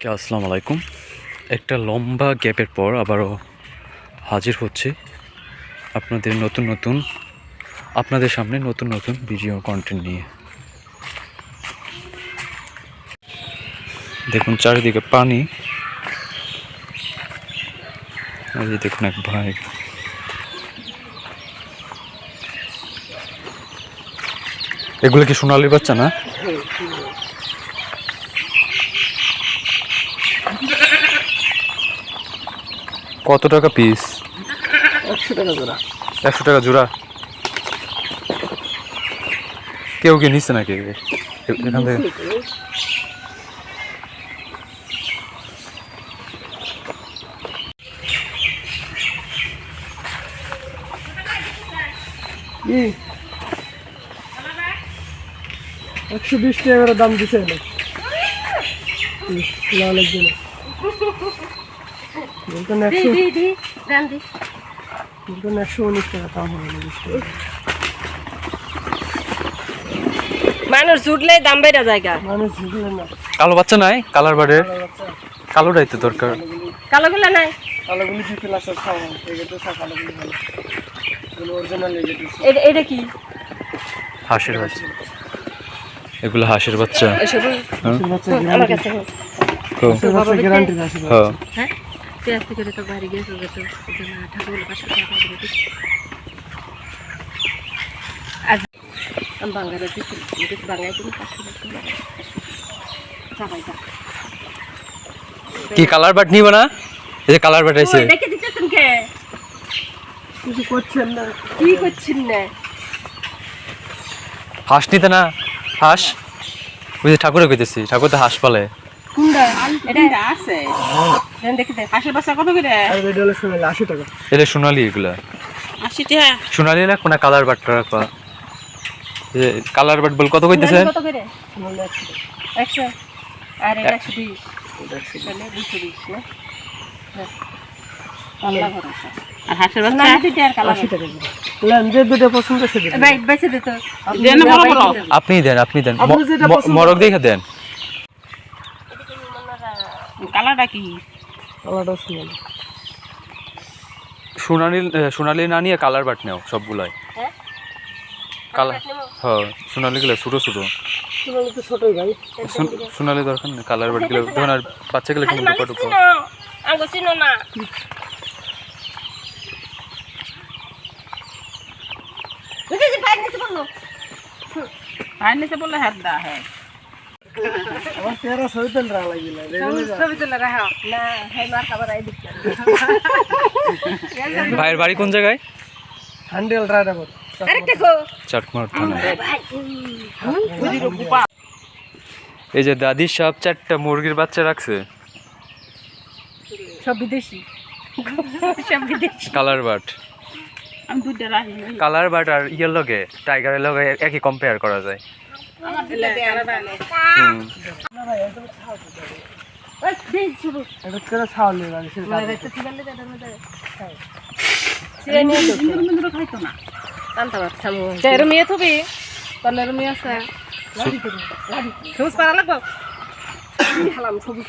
আসসালামু আলাইকুম। একটা লম্বা গ্যাপের পর আবারও হাজির হচ্ছে আপনাদের নতুন নতুন, আপনাদের সামনে নতুন নতুন ভিডিও কন্টেন্ট নিয়ে। দেখুন চারিদিকে পানি। দেখুন এক ভাই। এগুলো কি সোনালি বাচ্চা না? কত টাকা পিস একশো টাকা জোড়া। একশো টাকা জোড়া? কেউ কি নিচ্ছে নাকি? এখান থেকে? একশো বিশ টাকা দাম দিছে। এনে লালের দি একশো উনিশ টাকা দাম হবে মানুষ বেড়ে জায়গা মানুষ ঝুঁকলেন না। কালো বাচ্চা নাই? কালার বার্ডের কালোটাই তো দরকার। কালোগুলা নাই। কালোগুলি কি প্লাস খাওয়া এগুলো তো সব কালোগুলি ভালো। এগুলো অরিজিনাল এটা এটা কি? হাঁসের বাচ্চা। এগুলো হাঁসের বাচ্চা। এসব? আমার কাছে আছে হ্যাঁ। হ্যাঁ পেঁয়াজ থেকে তো বাইরে গিয়েছে তো? ঠাকুর পাঁচশো টাকা করে আজ দিচ্ছি দিচ্ছি তুমি পাঁচশো চাপাই যা কি কালার বাট নিব না? এই যে কালার বাট আইছে দেখে দিতেছেন কে? কিছু করছেন না কি করছেন না? হাঁস নিতে না? হাঁস? ওই যে ঠাকুরে কইতেছি ঠাকুর তো হাঁস পালে। কুন্ডা এটা আছে। দেখি দে হাঁসের বাচ্চা কত করে? এটা হলো শুনে আশি টাকা। এটা সোনালি এগুলা। আশি টাকা। সোনালি না কোনা কালার বাটটা রাখবা। কালার বাট বল কত কইতেছেন কত করে? একশো আর এটা একশো বিশ। দুশো বিশ না। আল্লাহ ভরসা। আর হাঁসের বাচ্চা? দিতে আর কালার আশি টাকা করে। বললাম যে দুটো পছন্দ সে দিতে ভাই বেঁচে দিত দেন বড় বড়। আপনি দেন আপনি দেন। মরক দেখে দেন। কালারটা কি? কালারটাও শুনে সোনালি সোনালি না নিয়ে কালার বাট নেও সবগুলাই। হ্যাঁ? কালার হ্যাঁ সোনালি গুলো ছোটো ছোটো। শুনে তো ছোটই ভাই। সোন- সোনালি দরকার নেই কালার বাটগুলো তখন আর বাচ্চা গুলো কিন্তু টুপা টুপা আঙ্গো চিনো না। বুঝেছি ভাই নিচে বলল ভাই নিচে বললে হাত দা হ্যাঁ। আমার তেরো রা লাগিলে না হ্যাঁ মার খাবার আই দিচ্ছে ভাইয়ের বাড়ি কোন জায়গায়? চাটমার। থানা। এই যে দাদির সাপ চারটা মুরগির বাচ্চা রাখছে? সব বিদেশি। সব বিদেশি। Colour but? কালার বাট আর ইয়ের লগে টাইগারের লগে একই কম্পেয়ার করা যায়। মানে মেয়ে থবি? পনেরো মেয়ে আছে। সবুজ পারা লাগবো? সবুজ